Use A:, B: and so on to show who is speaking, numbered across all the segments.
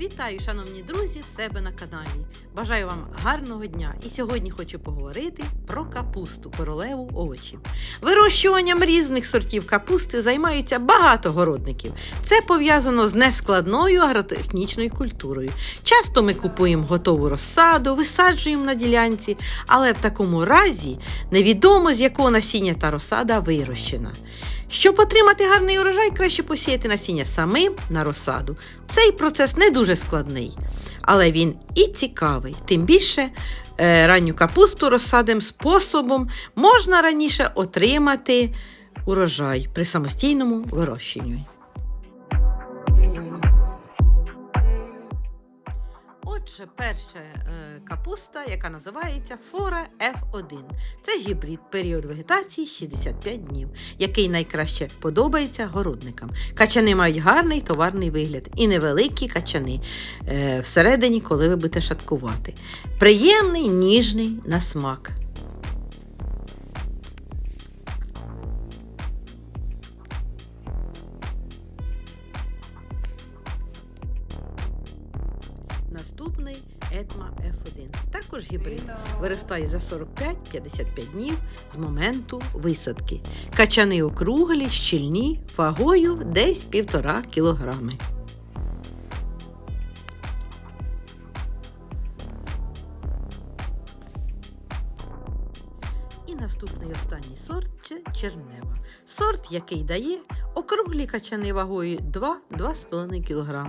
A: Вітаю, шановні друзі, в себе на каналі. Бажаю вам гарного дня. І сьогодні хочу поговорити про капусту, королеву овочів. Вирощуванням різних сортів капусти займаються багато городників. Це пов'язано з нескладною агротехнічною культурою. Часто ми купуємо готову розсаду, висаджуємо на ділянці, але в такому разі невідомо з якого насіння та розсада вирощена. Щоб отримати гарний урожай, краще посіяти насіння самим на розсаду. Цей процес не дуже складний, але він і цікавий. Тим більше е, ранню капусту розсадним способом можна раніше отримати урожай при самостійному вирощенні. Отже, перша е, капуста, яка називається Фора F1. Це гібрид період вегетації 65 днів, який найкраще подобається городникам. Качани мають гарний товарний вигляд і невеликі качани е, всередині, коли ви будете шаткувати. Приємний, ніжний на смак. Наступний Етма F1. Також гібрид. Виростає за 45-55 днів з моменту висадки. Качани округлі, щільні, вагою десь 1,5 кілограми. Наступний останній сорт це чернева. Сорт, який дає округлі качани вагою 2-2,5 кг.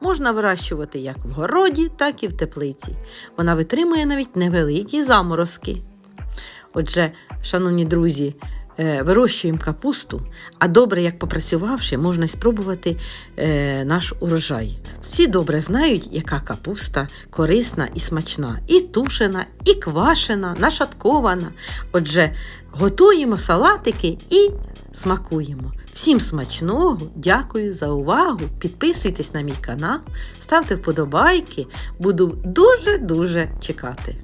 A: Можна вирощувати як в городі, так і в теплиці. Вона витримує навіть невеликі заморозки. Отже, шановні друзі, вирощуємо капусту, а добре, як попрацювавши, можна спробувати е, наш урожай. Всі добре знають, яка капуста корисна і смачна, і тушена, і квашена, нашаткована. Отже, готуємо салатики і смакуємо. Всім смачного, дякую за увагу. Підписуйтесь на мій канал, ставте вподобайки. Буду дуже-дуже чекати.